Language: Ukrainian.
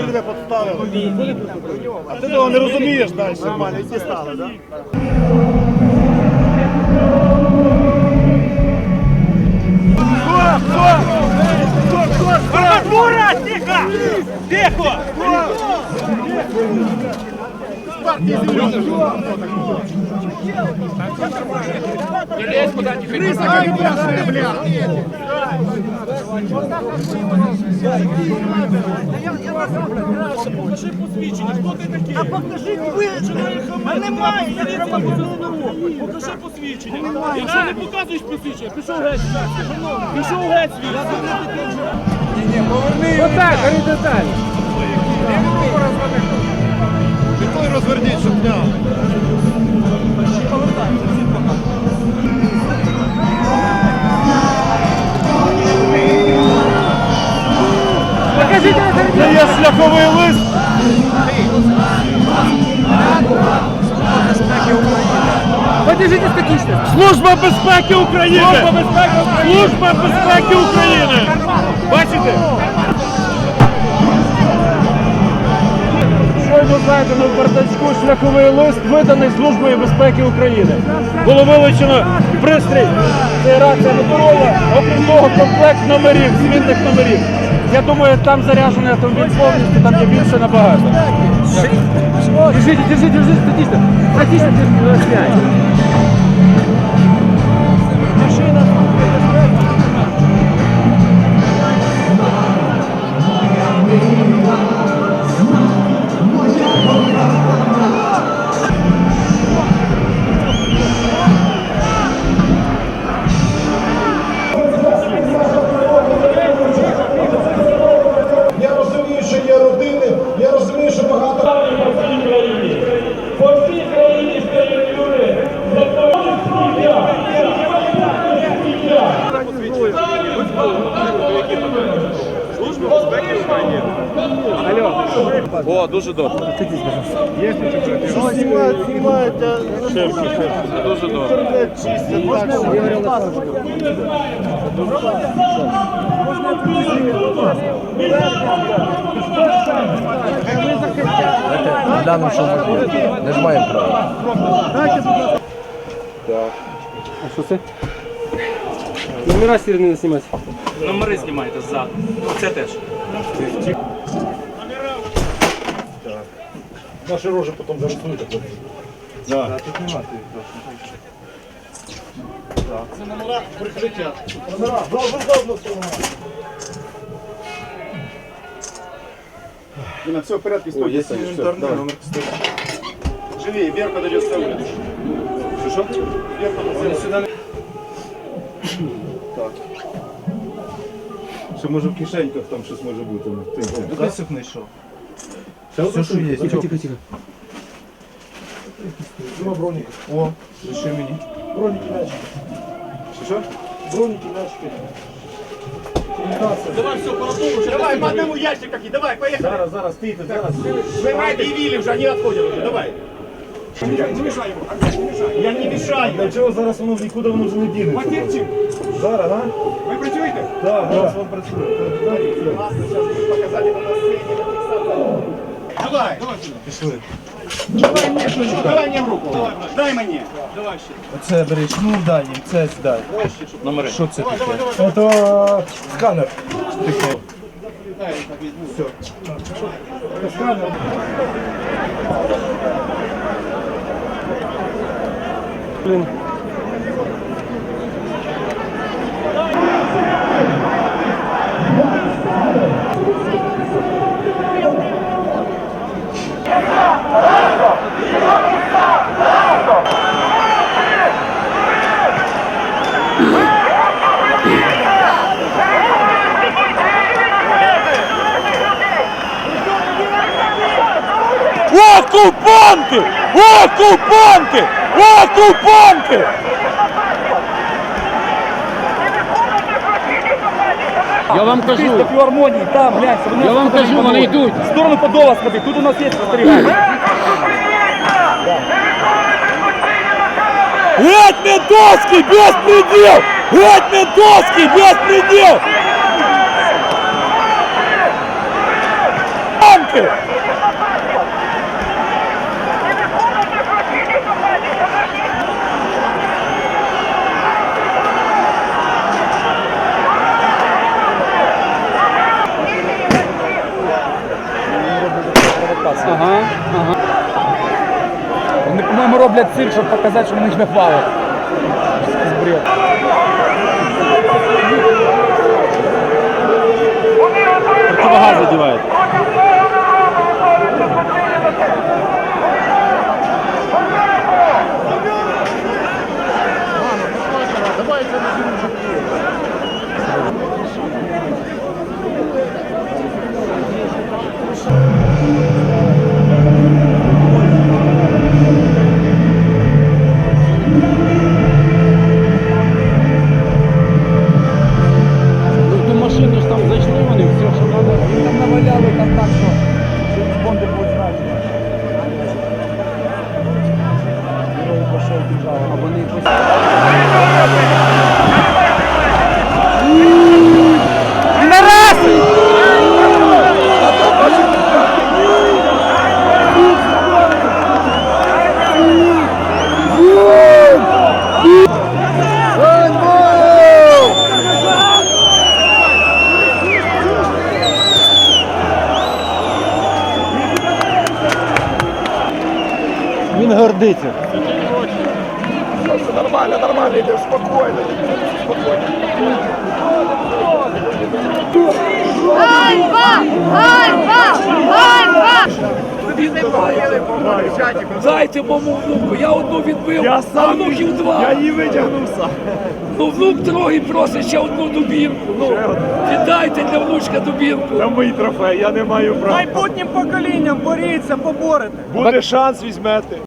Куди тебе підставили? А ти того не розумієш далі. Нормально, і стали, так? Арматура! Тихо! Тихо! Покажи посвідчення, хто? А покажіть ви! А немає! Я не Покажи посвідчення. Якщо не показуєш посвідчення, пішов геть. Пішов геть звідси. Отак, горизонтально. Ти той розверніть, щоб зняв. Покажіть на Це є шляховий лист. Подержите статично. Служба безпеки України! Служба безпеки України! Служба безпеки України! Бачите? Щойно знайдено в бардачку шляховий лист, виданий Службою безпеки України. Було вилучено пристрій, це рація Моторола, окрім того, комплект номерів, змінних номерів. Я думаю, там заряджений автомобіль повністю, там є більше набагато. Держите, держите, держите, статично. Статично, я розумію, що багато. По всій країні стоять люди. О, дуже добре. Знімають, знімають, а шефки, Це дуже добре. Інтернет чистять так, що... На даному що ми не ж маємо права. А що це? Номера сірні не знімати. Номери знімайте ззаду. Це теж. Наші рожі потім зарисують. Да. Тут номера. Це номера прикриття. Номера, завжди И на все в порядке, стойте. Есть инвентарный да. номер, кстати. Живее, вверх подойдет на улицу. Что? Вверх подойдет. сюда. Так. Що може в кишеньках там щось може бути? Ти, ти, ти, ти, Все ти, ти, ти, ти, ти, Нема броніки. О, лиши мені. Броніки мячики. Що що? Броніки мячики. Давай все, аппаратуру. Давай, по одному ящик какие. Давай, поехали. Зараз, зараз, стійте, зараз. Вы мы объявили уже, они отходят уже. Давай. Не мешай ему. Не мешай. Я не мешаю. Для чого зараз воно нікуди воно вже не дінеться? Вадимчик, Зараз, а? вы працюєте? Так, зараз вам працює. Показали на сцене. Давай. Давай сюда. Пішли. Давай мені ключ. Давай мені в руку. Дай мені. Давай ще. Оце бери шнур дальній, це дай. Номери. Що це таке? Ото сканер. Все. Сканер. Блін. Окупанти! Окупанти! Окупанти! Я вам кажу, До філармонії, там, глянь, вони я вам кажу, вони йдуть. в сторону Подола сходи, тут у нас є спостерігання. Геть Ментовський, безпреділ! Геть Ментовський, безпреділ! По-моєму, роблять цирк, щоб показати, що вони хвалять. Якийсь бред. Противогаз задівають. Там наваляли там так, що Джеймс Бонди будуть знати. Герої пішов, біжав, а вони Гордиться. Нормально, нормально, йдемо спокійно. Ганьба! Ганьба! Ганьба! Дайте моєму внуку, я одну відбив, я а внуків два. Я її витягнув сам. Ну внук другий просить ще одну дубінку. Ну, віддайте для внучка дубінку. Це мій трофей, я не маю права. Майбутнім поколінням боріться, поборете. Буде шанс, візьмете.